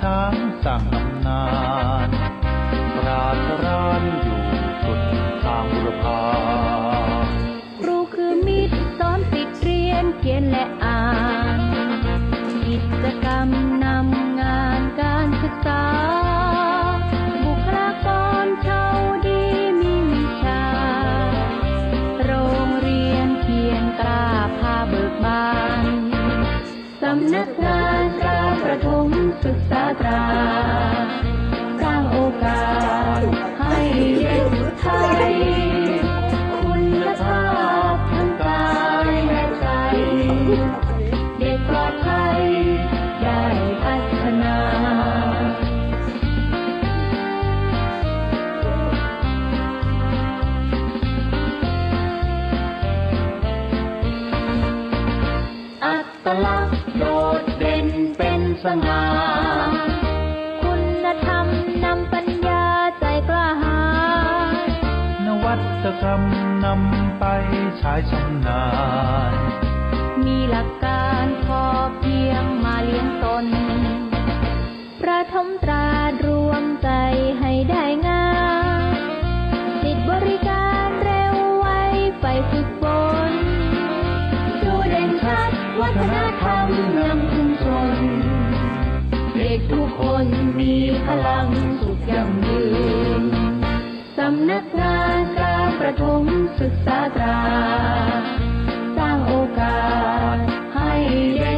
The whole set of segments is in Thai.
ช้างสั่งนำนา ง่าคุณธรรมนำปัญญาใจกล้าหาญนวัตกรรมนำไปใช้ชำนาญมีหลักำนักงานการประถมศึกษาตรา สร้างโอกาสให้เด็ก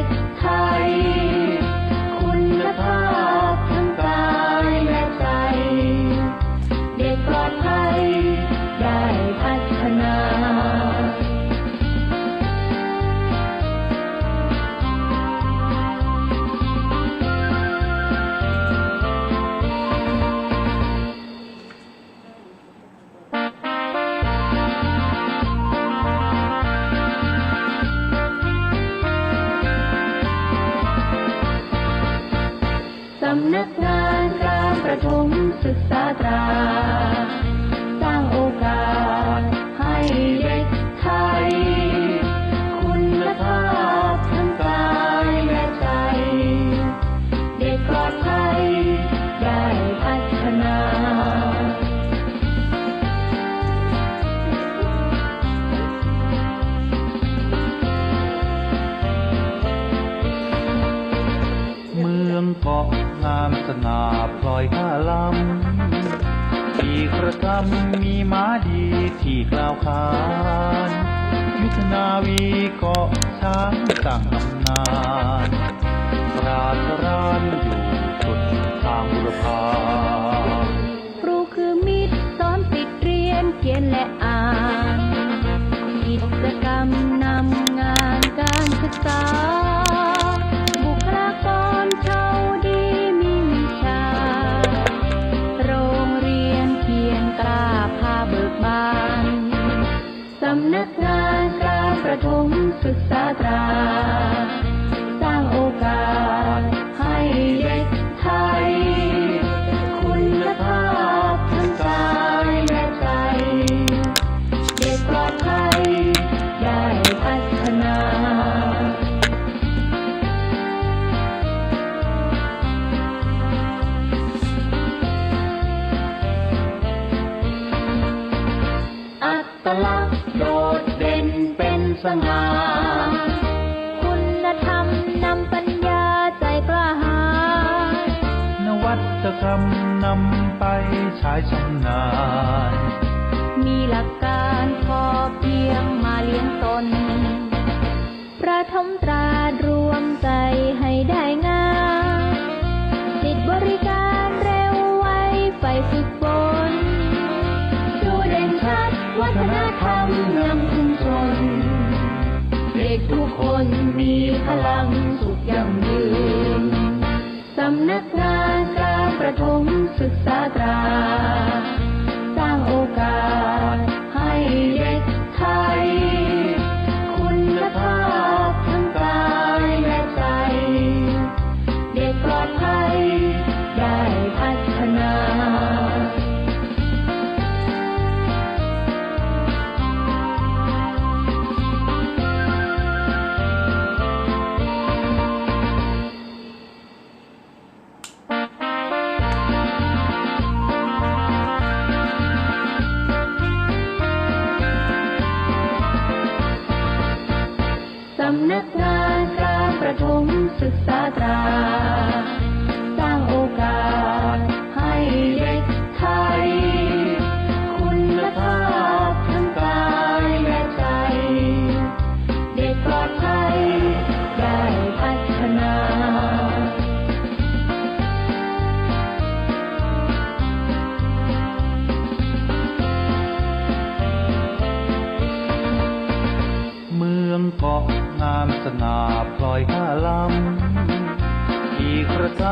ำมีม้าดีที่กล่าวขาน ยุทธนาวีเกาะช้างสั่งตำนานปราศรานอยู่สุดทางบุรพาครูคือมิตรสอนติดเรียนเขียนและอ่านกิจกรรมนำงานการศึกษา ถ กรรมนำไปใช้ชำนาญ มีหลักการพอเพียงมาเลี้ยงตน ประทมตรารวมใจให้ได้งามติดบริการเร็วไวไปฝึกฝนดูเด่นชัดวัฒนธรรมนำชุมชน เด็กทุกคนมีพลังสุขยั่งยืน สำนักงาน การป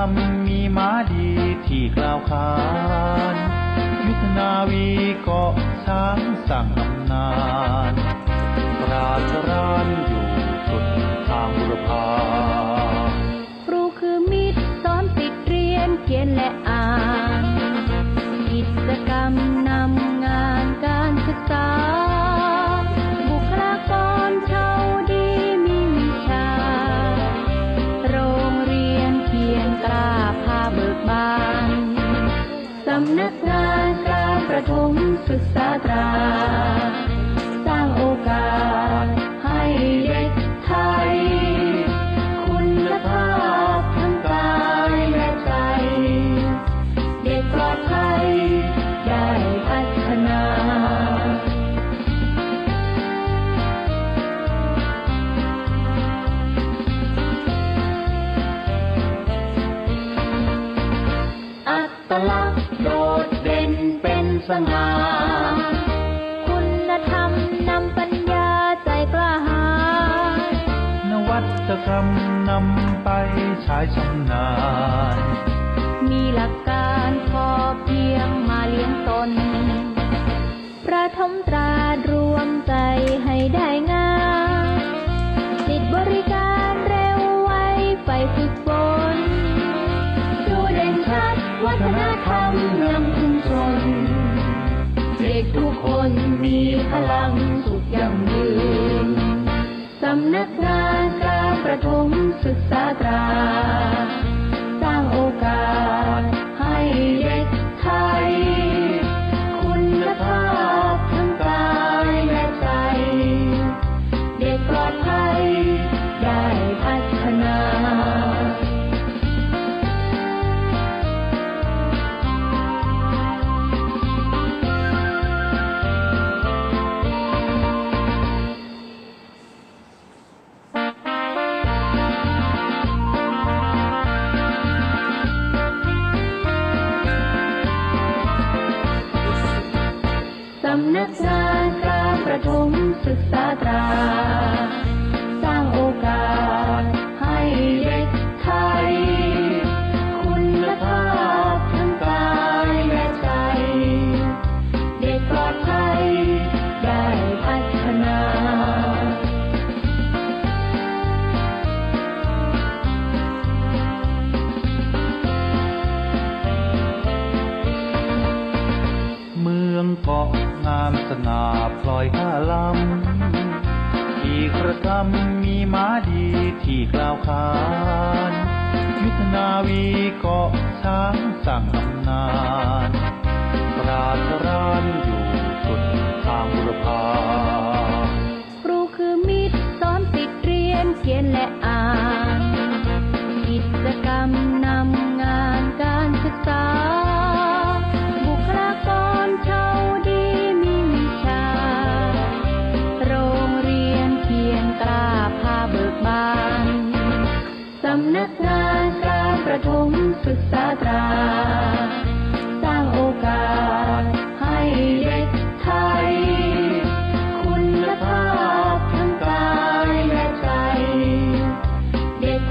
ำมีม้าดีที่กล่าวขาน ยุทธนาวีเกาะช้างสั่งอำนานปราชรานอยู่สุดทางบุรพาครูคือมิตรสอนติดเรียนเขียนและ กงานการประถมศึกษาตรา สร้างโอกาสให้เด็ก ง่าคุณธรรมนำปัญญาใจกล้าหาญนวัตกรรมนำไปใช้ชำนาญมีหลักการพอเพียงมาเลี้ยงตนประทมตรารวมใจให้ได้งาน ทุกคนมีพลังสุขยั่งยืน สำนักงานการประถมศึกษาตรา สร้างโอกาส มีม้าดีที่กล่าวขานยุทธนาวีเกาะช้างสั่งตำนานปราศร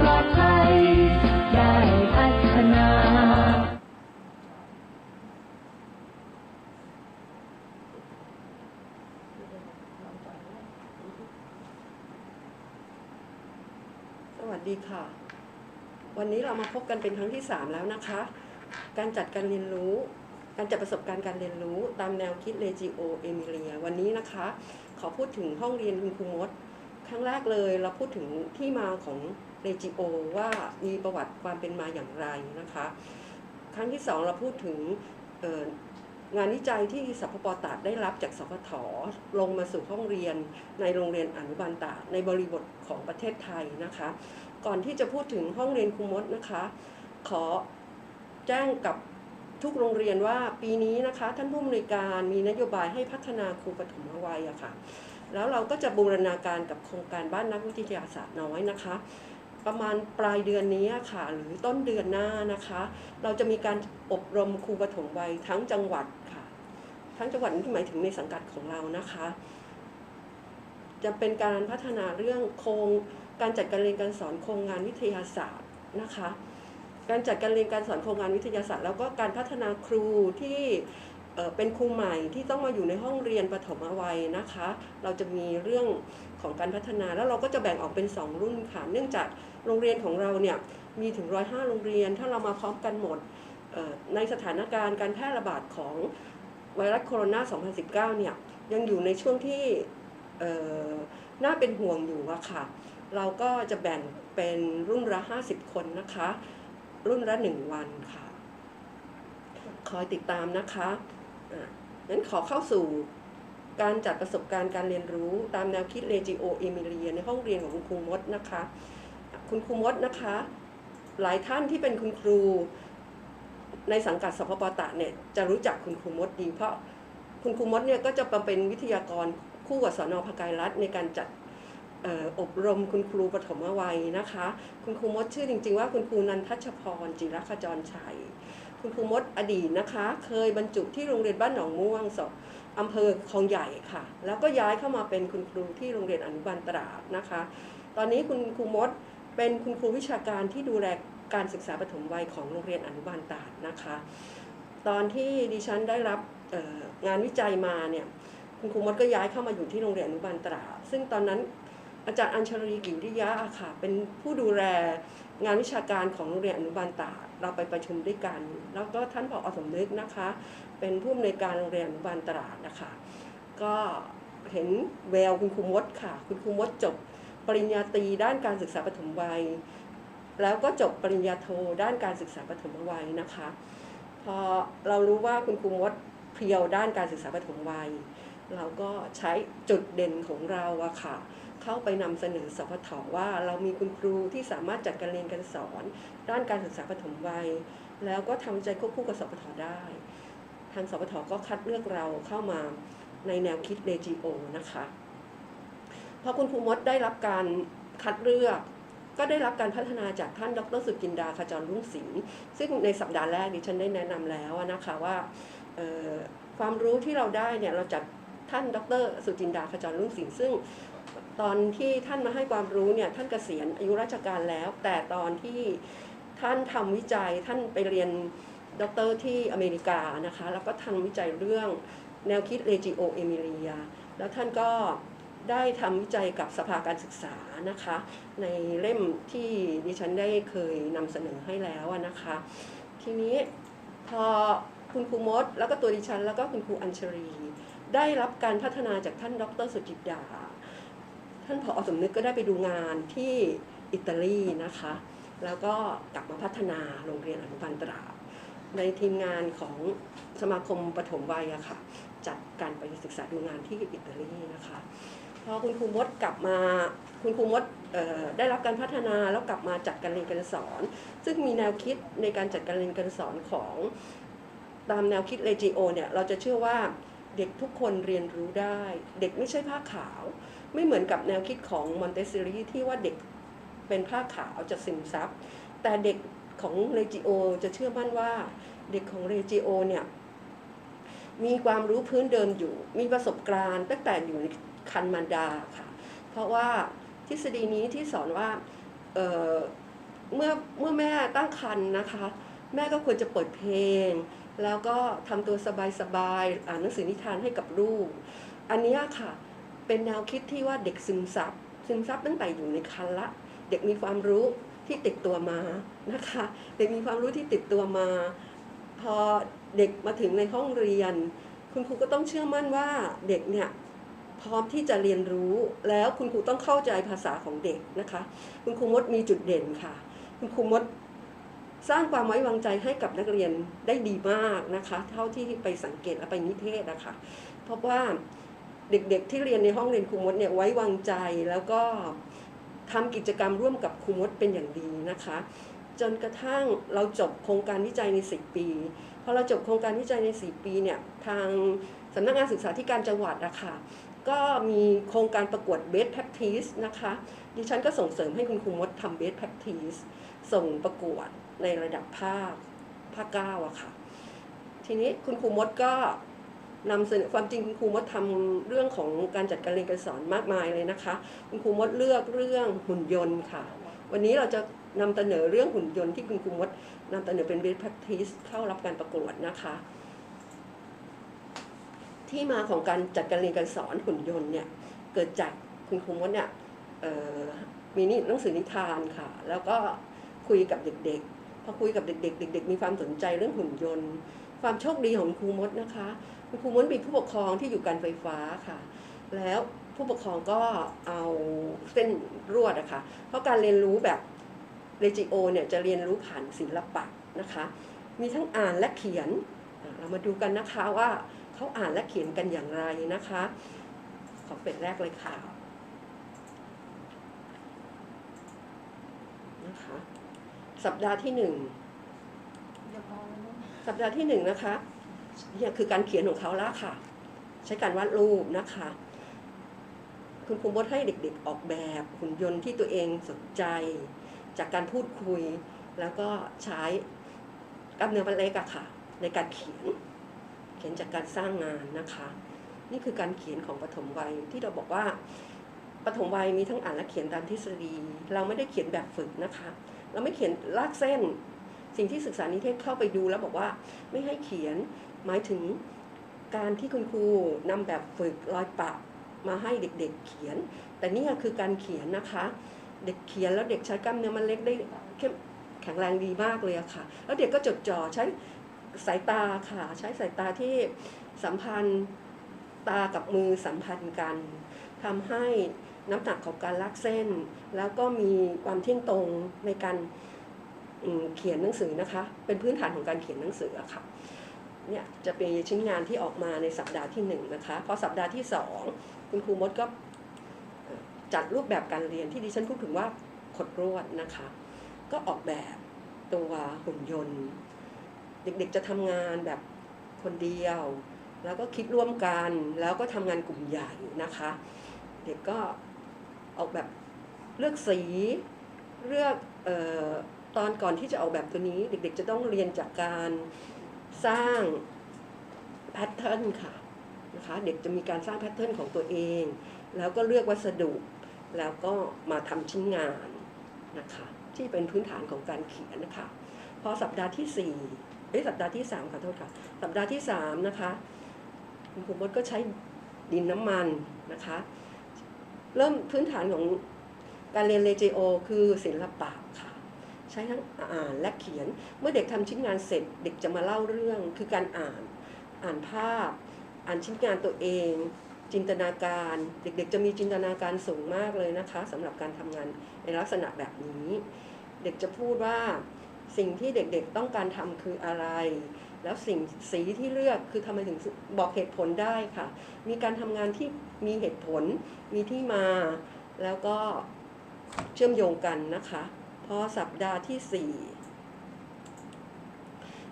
ลอดภัย ได้พัฒนาสวัสดีค่ะ วันนี้เรามาพบกันเป็นครั้งที่ 3 แล้วนะคะ การจัดการเรียนรู้ การจัดประสบการณ์การเรียนรู้ตามแนวคิด Legio Emilia วันนี้นะคะ ขอพูดถึงห้องเรียนคุณครูมดครั้งแรกเลยเราพูดถึงที่มาของ Legio ว่ามีประวัติความเป็นมาอย่างไรนะคะ ครั้งที่สองเราพูดถึงงานวิจัยที่สพปตาดได้รับจากสพทลงมาสู่ห้องเรียนในโรงเรียนอนุบาลตาดในบริบทของประเทศไทยนะคะ ก่อนที่จะพูดถึงห้องเรียนครูมดนะคะ ขอแจ้งกับทุกโรงเรียนว่าปีนี้นะคะ ท่านผู้อำนวยการมีนโยบายให้พัฒนาครูปฐมวัยอะค่ะแล้วเราก็จะบูรณาการกับโครงการบ้านนักวิทยาศาสตร์น้อยนะคะ ประมาณปลายเดือนนี้ค่ะ หรือต้นเดือนหน้านะคะ เราจะมีการอบรมครูปฐมวัยทั้งจังหวัดค่ะ ทั้งจังหวัดนี่หมายถึงในสังกัดของเรานะคะ จะเป็นการพัฒนาเรื่องโครงการจัดการเรียนการสอนโครงงานวิทยาศาสตร์นะคะ การจัดการเรียนการสอนโครงงานวิทยาศาสตร์ แล้วก็การพัฒนาครูที่เเป็นครูใหม่ที่ต้องมาอยู่ในห้องเรียนปฐมวัยนะคะ เราจะมีเรื่อง ของการพัฒนา แล้วเราก็จะแบ่งออกเป็น 2 รุ่นค่ะ เนื่องจากโรงเรียนของเราเนี่ยมีถึง105โรงเรียน ถ้าเรามาพร้อมกันหมดในสถานการณ์การแพร่ระบาดของไวรัสโคโรนา 2019 เนี่ยยังอยู่ในช่วงที่น่าเป็นห่วงอยู่อะค่ะ เราก็จะแบ่งเป็นรุ่นละ 50 คนนะคะ รุ่นละ 1 วันค่ะ คอยติดตามนะคะอะงั้นขอเข้าสู่ การจัดประสบการณ์การเรียนรู้ ตามแนวคิด Legio Emilia ในห้องเรียนของคุณครูมดนะคะ คุณครูมดนะคะ หลายท่านที่เป็นคุณครูในสังกัดสพปตะเนี่ยจะรู้จักคุณครูมดดี เพราะคุณครูมดเนี่ยก็จะมาเป็นวิทยากรคู่กับสอนพกายรัฐในการจัดอออบรมคุณครูปฐมวัยนะคะ คุณครูมดชื่อจริง ๆ ว่าคุณครูนันทัชพรจิรขจรชัย คุณครูมดอดีตนะคะ เคยบรรจุที่โรงเรียนบ้านหนองม่วงสอำเภอคลองใหญ่ค่ะ แล้วก็ย้ายเข้ามาเป็นคุณครูที่โรงเรียนอนุบาลตราดนะคะ ตอนนี้คุณครูมดเป็นคุณครูวิชาการที่ดูแลการศึกษาปฐมวัยของโรงเรียนอนุบาลตราดนะคะ ตอนที่ดิฉันได้รับงานวิจัยมาเนี่ยคุณครูมดก็ย้ายเข้ามาอยู่ที่โรงเรียนอนุบาลตราดซึ่งตอนนั้นอาจารย์อัญชลีกิริยะค่ะเป็นผู้ดูแล งานวิชาการของโรงเรียนอนุบาลตาเราไปประชุมด้วยกัน แล้วก็ท่านผอสมนึกนะคะ เป็นผู้อำนวยการโรงเรียนอนุบาลตราดนะคะ ก็เห็นแววคุณครูมดค่ะ คุณครูมดจบปริญญาตรีด้านการศึกษาปฐมวัย แล้วก็จบปริญญาโทด้านการศึกษาปฐมวัยนะคะ พอเรารู้ว่าคุณครูมดเพียวด้านการศึกษาปฐมวัย เราก็ใช้จุดเด่นของเราอะค่ะ เข้าไปนำเสนอสพทว่าเรามีคุณครูที่สามารถจัดการเรียนการสอน ด้านการศึกษาปฐมวัย แล้วก็ทำใจควบคู่กับสพทได้ ทางสพทก็คัดเลือกเราเข้ามาในแนวคิดเลจิโอนะคะพอคุณครูมดได้รับการคัดเลือกก็ได้รับการพัฒนาจากท่านดรสุจินดาขจรรุ่งสิงห์ซึ่งในสัปดาห์แรกดิฉันได้แนะนำแล้วนะคะว่าความรู้ที่เราได้เนี่ยเราจากท่านดรสุจินดาขจรรุ่งสิงห์ซึ่ง ตอนที่ท่านมาให้ความรู้เนี่ยท่านเกษียณอายุราชการแล้ว แต่ตอนที่ท่านทำวิจัยท่านไปเรียนด็อกเตอร์ที่อเมริกานะคะ แล้วก็ทำวิจัยเรื่องแนวคิด Legio Emilia แล้วท่านก็ได้ทำวิจัยกับสภาการศึกษานะคะ ในเล่มที่ดิฉันได้เคยนำเสนอให้แล้วนะคะ ทีนี้พอคุณครูมด แล้วก็ตัวดิฉัน แล้วก็คุณครูอัญชรี ได้รับการพัฒนาจากท่านดรสุจิตดา ท่านผอสมนึกก็ได้ไปดูงานที่อิตาลีนะคะ แล้วก็กลับมาพัฒนาโรงเรียนอนุบาลตราดในทีมงานของสมาคมปฐมวัยอะค่ะจัดการไปศึกษาดูงานที่อิตาลีนะคะพอคุณครูมดกลับมาคุณครูมดได้รับการพัฒนาแล้วกลับมาจัดการเรียนการสอน ซึ่งมีแนวคิดในการจัดการเรียนการสอนของตามแนวคิดเลจิโอเนี่ยเราจะเชื่อว่าเด็กทุกคนเรียนรู้ได้ เด็กไม่ใช่ผ้าขาว ไม่เหมือนกับแนวคิดของมอนเตสซอรีที่ว่าเด็กเป็นผ้าขาวจะซึมซับ แต่เด็กของเลจิโอจะเชื่อมั่นว่า เด็กของเลจิโอเนี่ยมีความรู้พื้นเดิมอยู่ มีประสบการณ์ตั้งแต่อยู่ในคันมารดาค่ะ เพราะว่าทฤษฎีนี้ที่สอนว่าเเมื่อเมื่อแม่ตั้งครรภ์นะคะ แม่ก็ควรจะเปิดเพลง แล้วก็ทำตัวสบายๆอ่านหนังสือนิทานให้กับลูก อันนี้ค่ะ เป็นแนวคิดที่ว่าเด็กซึมซับซึมซับตั้งแต่อยู่ในครรภ์ละ เด็กมีความรู้ที่ติดตัวมานะคะ เด็กมีความรู้ที่ติดตัวมา พอเด็กมาถึงในห้องเรียน คุณครูก็ต้องเชื่อมั่นว่าเด็กเนี่ยพร้อมที่จะเรียนรู้แล้วคุณครูต้องเข้าใจภาษาของเด็กนะคะ คุณครูมดมีจุดเด่นค่ะ คุณครูมดสร้างความไว้วางใจให้กับนักเรียนได้ดีมากนะคะ เท่าที่ไปสังเกตและไปนิเทศนะคะ เพราะว่า เด็กๆที่เรียนในห้องเรียนครูมดเนี่ยไว้วางใจแล้วก็ทำกิจกรรมร่วมกับครูมดเป็นอย่างดีนะคะ จนกระทั่งเราจบโครงการวิจัยใน 10 ปีพอเราจบโครงการวิจัยใน 4 ปีเนี่ยทางสำนักงานศึกษาธิการจังหวัดอะค่ะก็มีโครงการประกวด best practice นะคะ ดิฉันก็ส่งเสริมให้คุณครูมดทำ best practice ส่งประกวดในระดับภาคภาคเก้าอะค่ะ ทีนี้คุณครูมดก็ นำเสนอความจริงคุณครูมดทำเรื่องของการจัดการเรียนการสอนมากมายเลยนะคะ คุณครูมดเลือกเรื่องหุ่นยนต์ค่ะ วันนี้เราจะนำเสนอเรื่องหุ่นยนต์ที่คุณครูมดนำเสนอเป็น best practice เข้ารับการประกวดนะคะ ที่มาของการจัดการเรียนการสอนหุ่นยนต์เนี่ยเกิดจากคุณครูมดเนี่ยมีนี่หนังสือนิทานค่ะ แล้วก็คุยกับเด็กๆพอคุยกับเด็กๆเด็ก ๆ มีความสนใจเรื่องหุ่นยนต์ ความโชคดีของครูมดนะคะคครูมดมีผู้ปกครองที่อยู่การไฟฟ้าค่ะ แล้วผู้ปกครองก็เอาเส้นรวดอะค่ะเพราะการเรียนรู้แบบเรจิโอเนี่ยจะเรียนรู้ผ่านศิลปะนะคะ มีทั้งอ่านและเขียนเรามาดูกันนะคะว่าเขาอ่านและเขียนกันอย่างไรนะคะ ขอเป็ดแรกเลยค่ะนะคะสัปดาห์ที่หนึ่ง สัปดาห์ที่หนึ่งนะคะนี่คือการเขียนของเขาล้วค่ะ ใช้การวาดรูปนะคะ คุณครูมดให้เด็กๆออกแบบหุ่นยนต์ที่ตัวเองสนใจ จากการพูดคุย แล้วก็ใช้กล้ามเนื้อมัดเล็กอะค่ะ ในการเขียน เขียนจากการสร้างงานนะคะ นี่คือการเขียนของปฐมวัยที่เราบอกว่าปฐมวัยมีทั้งอ่านและเขียนตามทฤษฎี เราไม่ได้เขียนแบบฝึกนะคะ เราไม่เขียนลากเส้น สิ่งที่ศึกษานิเทศเข้าไปดูแล้วบอกว่าไม่ให้เขียนหมายถึงการที่คุณครูนำแบบฝึกรอยปะมาให้เด็กๆเขียน แต่นี่คือการเขียนนะคะ เด็กเขียนแล้วเด็กใช้กล้ามเนื้อมันเล็กได้เข้มแข็งแรงดีมากเลยอะค่ะ แล้วเด็กก็จดจ่อใช้สายตาค่ะ ใช้สายตาที่สัมพันธ์ตากับมือสัมพันธ์กันทำให้น้ำหนักของการลากเส้น แล้วก็มีความเที่ยงตรงในการ เขียนหนังสือนะคะ เป็นพื้นฐานของการเขียนหนังสืออะค่ะเนี่ยจะเป็นชิ้นงานที่ออกมาในสัปดาห์ที่หนึ่งนะคะพอสัปดาห์ที่สองคุณครูมดก็จัดรูปแบบการเรียนที่ดิฉันพูดถึงว่าขดรวดนะคะ ก็ออกแบบตัวหุ่นยนต์ เด็กๆจะทำงานแบบคนเดียว แล้วก็คิดร่วมกันแล้วก็ทำงานกลุ่มใหญ่นะคะ เด็กก็ออกแบบเลือกสีเลือกเออ ตอนก่อนที่จะออกแบบตัวนี้ เด็กๆ จะต้องเรียนจากการสร้างแพทเทิร์นค่ะนะคะเด็กจะมีการสร้างแพทเทิร์นของตัวเอง แล้วก็เลือกวัสดุ แล้วก็มาทำชิ้นงานนะคะที่เป็นพื้นฐานของการเขียนนะคะ พอสัปดาห์ที่สี่เอ้สัปดาห์ที่สามขอโทษค่ะ สัปดาห์ที่สามนะคะคุณครูมดก็ใช้ดินน้ำมันนะคะ เริ่มพื้นฐานของการเรียนเลเจโอคือศิลปะค่ะ ใช้ทั้งอ่านและเขียน เมื่อเด็กทำชิ้นงานเสร็จ เด็กจะมาเล่าเรื่องคือการอ่าน อ่านภาพ อ่านชิ้นงานตัวเอง จินตนาการ เด็กๆ จะมีจินตนาการสูงมากเลยนะคะสำหรับการทำงานในลักษณะแบบนี้ เด็กจะพูดว่าสิ่งที่เด็กๆต้องการทำคืออะไร แล้วสิ่งสีที่เลือกคือทำไมถึงบอกเหตุผลได้ค่ะ มีการทำงานที่มีเหตุผล มีที่มา แล้วก็เชื่อมโยงกันนะคะ พอสัปดาห์ที่ 4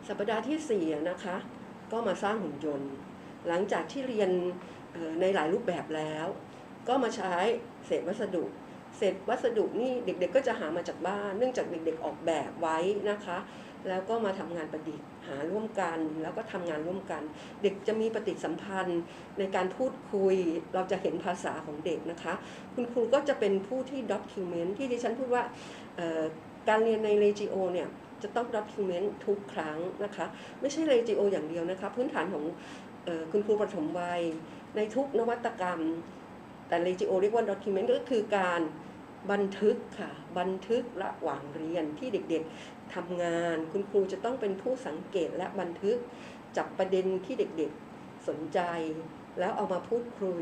สัปดาห์ที่4อะนะคะ ก็มาสร้างหุ่นยนต์ หลังจากที่เรียนในหลายรูปแบบแล้ว ก็มาใช้เศษวัสดุ เศษวัสดุนี่เด็กๆก็จะหามาจากบ้าน เนื่องจากเด็กๆออกแบบไว้นะคะ แล้วก็มาทำงานประดิษฐ์หาร่วมกัน แล้วก็ทำงานร่วมกัน เด็กจะมีปฏิสัมพันธ์ในการพูดคุย เราจะเห็นภาษาของเด็กนะคะ คุณครูก็จะเป็นผู้ที่ document ที่ดิฉันพูดว่า การเรียนใน Regio เนี่ยจะต้อง document ทุกครั้งนะคะ ไม่ใช่ Regio อย่างเดียวนะคะ พื้นฐานของออคุณครูปฐมวัย ในทุกนวัตกรรม แต่ Regio เรียกว่า document ก็คือการบันทึกค่ะ บันทึกระหว่างเรียนที่เด็กๆทำงาน คุณครูจะต้องเป็นผู้สังเกตและบันทึกจับประเด็นที่เด็กๆสนใจ แล้วเอามาพูดคุย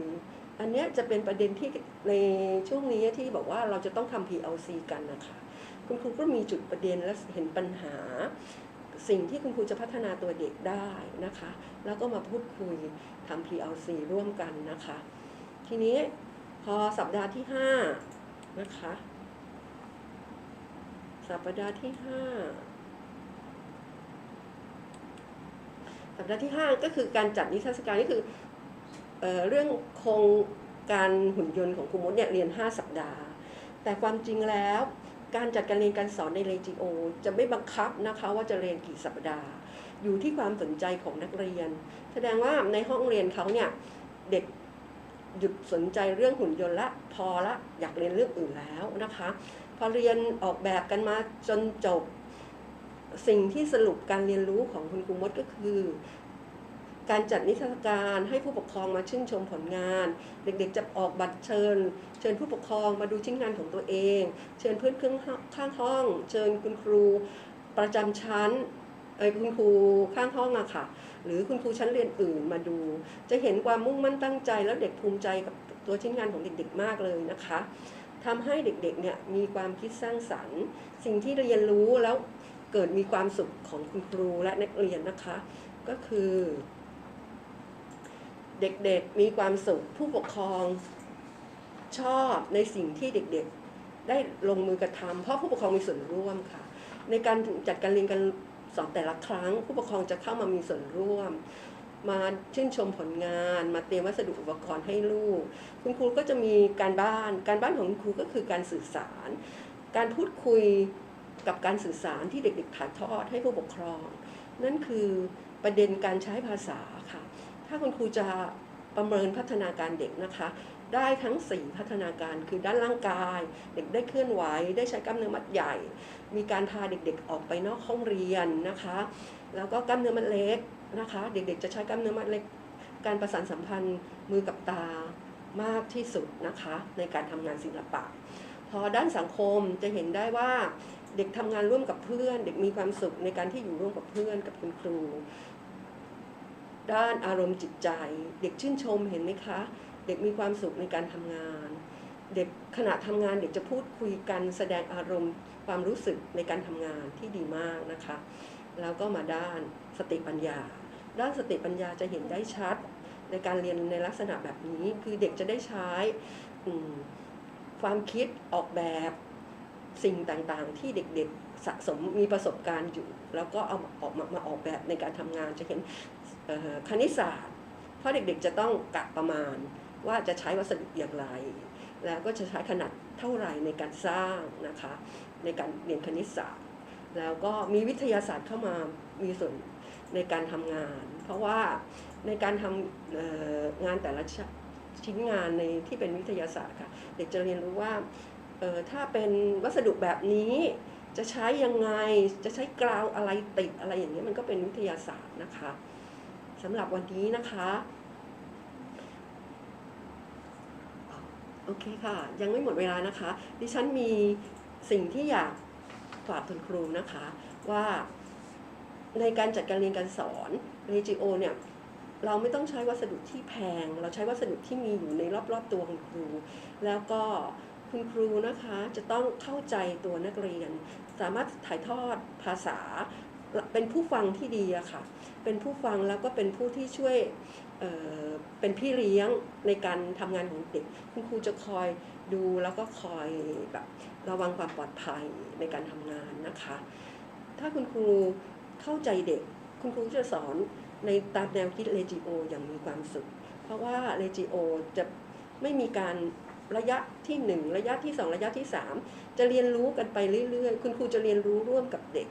อันเนี้ยจะเป็นประเด็นที่ในช่วงนี้ที่บอกว่าเราจะต้องทำ PLC กันนะคะ คุณครูก็มีจุดประเด็นและเห็นปัญหา สิ่งที่คุณครูจะพัฒนาตัวเด็กได้นะคะ แล้วก็มาพูดคุยทำ PLC ร่วมกันนะคะ ทีนี้พอสัปดาห์ที่ 5 นะคะ สัปดาห์ที่ห้าสัปดาห์ที่ห้าก็คือการจัดนิทรรศการก็คือเออเรื่องโครงการหุ่นยนต์ของครูมดเนี่ยเรียน 5 สัปดาห์ แต่ความจริงแล้ว การจัดการเรียนการสอนในเรจิโอ จะไม่บังคับนะคะว่าจะเรียนกี่สัปดาห์ อยู่ที่ความสนใจของนักเรียน แสดงว่าในห้องเรียนเขาเนี่ยเด็กหยุดสนใจเรื่องหุ่นยนต์ละพอละอยากเรียนเรื่องอื่นแล้วนะคะ พอเรียนออกแบบกันมาจนจบ สิ่งที่สรุปการเรียนรู้ของคุณครูมดก็คือ การจัดนิทรรศการให้ผู้ปกครองมาชื่นชมผลงาน เด็กๆจะออกบัตรเชิญ เชิญผู้ปกครองมาดูชิ้นงานของตัวเอง เชิญเพื่อนข้างห้อง เชิญคุณครูประจำชั้นเอ้คุณครูข้างห้องอะค่ะ หรือคุณครูชั้นเรียนอื่นมาดู จะเห็นความมุ่งมั่นตั้งใจแล้วเด็กภูมิใจกับตัวชิ้นงานของเด็กๆ มากเลยนะคะทำให้เด็กๆเนี่ยมีความคิดสร้างสรรค์ สิ่งที่เรียนรู้แล้วเกิดมีความสุขของคุณครูและนักเรียนนะคะ ก็คือ เด็กๆมีความสุขผู้ปกครอง ชอบในสิ่งที่เด็กๆได้ลงมือกระทำเพราะผู้ปกครองมีส่วนร่วมค่ะ ในการจัดการเรียนการสอนแต่ละครั้ง ผู้ปกครองจะเข้ามามีส่วนร่วม มาชื่นชมผลงาน มาเตรียมวัสดุอุปกรณ์ให้ลูก คุณครูก็จะมีการบ้าน การบ้านของคุณครูก็คือการสื่อสาร การพูดคุยกับการสื่อสารที่เด็กๆถ่ายทอดให้ผู้ปกครอง นั่นคือประเด็นการใช้ภาษาค่ะ ถ้าคุณครูจะประเมินพัฒนาการเด็กนะคะ ได้ทั้ง 4 พัฒนาการคือด้านร่างกาย เด็กได้เคลื่อนไหว ได้ใช้กล้ามเนื้อมัดใหญ่ มีการพาเด็กๆออกไปนอกห้องเรียนนะคะ แล้วก็กล้ามเนื้อมัดเล็กนะคะ เด็กๆจะใช้กล้ามเนื้อมัดเล็ก การประสานสัมพันธ์มือกับตามากที่สุดนะคะ ในการทำงานศิลปะ พอด้านสังคมจะเห็นได้ว่าเด็กทำงานร่วมกับเพื่อน เด็กมีความสุขในการที่อยู่ร่วมกับเพื่อนกับคุณครู ด้านอารมณ์จิตใจ เด็กชื่นชมเห็นไหมคะ เด็กมีความสุขในการทำงาน เด็กขณะทำงานเด็กจะพูดคุยกันแสดงอารมณ์ความรู้สึกในการทำงานที่ดีมากนะคะ แล้วก็มาด้านสติปัญญา ด้านสติปัญญาจะเห็นได้ชัด ในการเรียนในลักษณะแบบนี้คือเด็กจะได้ใช้ความคิดออกแบบสิ่งต่างๆ ที่เด็กๆสะสมมีประสบการณ์อยู่ แล้วก็เอาออกมามาออกแบบในการทำงานจะเห็น คณิตศาสตร์ เพราะเด็กๆจะต้องกะประมาณว่าจะใช้วัสดุอย่างไร แล้วก็จะใช้ขนาดเท่าไหร่ในการสร้างนะคะในการเรียนคณิตศาสตร์ แล้วก็มีวิทยาศาสตร์เข้ามามีส่วนในการทำงาน เพราะว่าในการทำงานแต่ละชชิ้นงานในที่เป็นวิทยาศาสตร์ค่ะเด็กจะเรียนรู้ว่าถ้าเป็นวัสดุแบบนี้จะใช้ยังไงจะใช้กราวอะไรติดอะไรอย่างนี้มันก็เป็นวิทยาศาสตร์นะคะ สำหรับวันนี้นะคะโอเคค่ะ ยังไม่หมดเวลานะคะ ดิฉันมีสิ่งที่อยากฝากคุณครูนะคะ ว่าในการจัดการเรียนการสอนเรจิโอเนี่ยเราไม่ต้องใช้วัสดุที่แพง เราใช้วัสดุที่มีอยู่ในรอบๆตัวคุณครู แล้วก็คุณครูนะคะจะต้องเข้าใจตัวนักเรียน สามารถถ่ายทอดภาษา เป็นผู้ฟังที่ดีอะค่ะ เป็นผู้ฟังแล้วก็เป็นผู้ที่ช่วยเเป็นพี่เลี้ยงในการทำงานของเด็ก คุณครูจะคอยดูแล้วก็คอยแบบระวังความปลอดภัยในการทำงานนะคะ ถ้าคุณครูเข้าใจเด็ก คุณครูจะสอนในตามแนวคิดเลจิโออย่างมีความสุข เพราะว่าเลจิโอจะไม่มีการระยะที่ 1 ระยะที่ 2 ระยะที่ 3 จะเรียนรู้กันไปเรื่อยๆ คุณครูจะเรียนรู้ร่วมกับเด็ก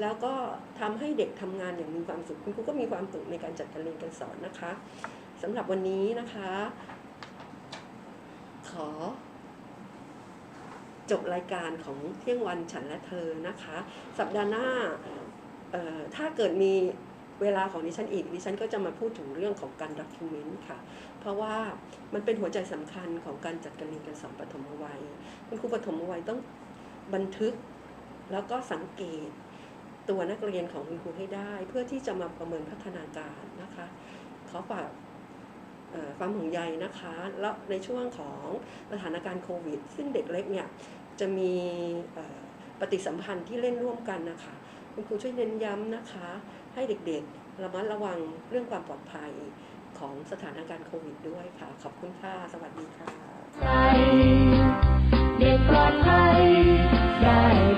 แล้วก็ทำให้เด็กทำงานอย่างมีความสุขคุณครูก็มีความสุขในการจัดการเรียนการสอนนะคะสำหรับวันนี้นะคะ ขอ จบรายการของเที่ยงวันฉันและเธอนะคะ สัปดาห์หน้าถ้าเกิดมีเวลาของดิฉันอีกดิฉันก็จะมาพูดถึงเรื่องของการด็อกิเมนต์ค่ะ เพราะว่ามันเป็นหัวใจสำคัญของการจัดการเรียนการสอนปฐมวัย คุณครูปฐมวัยต้องบันทึกแล้วก็สังเกต ตัวนักเรียนของคุณครูให้ได้ เพื่อที่จะมาประเมินพัฒนาการนะคะขอฝากความห่วงใยนะคะ แล้วในช่วงของสถานการณ์โควิด ซึ่งเด็กเล็กเนี่ยจะมีปฏิสัมพันธ์ที่เล่นร่วมกันนะคะ คุณครูช่วยเน้นย้ำนะคะ ให้เด็กๆระมัดระวังเรื่องความปลอดภัยของสถานการณ์โควิดด้วยค่ะ ขอบคุณค่ะ สวัสดีค่ะเด็กปลอดภัยได้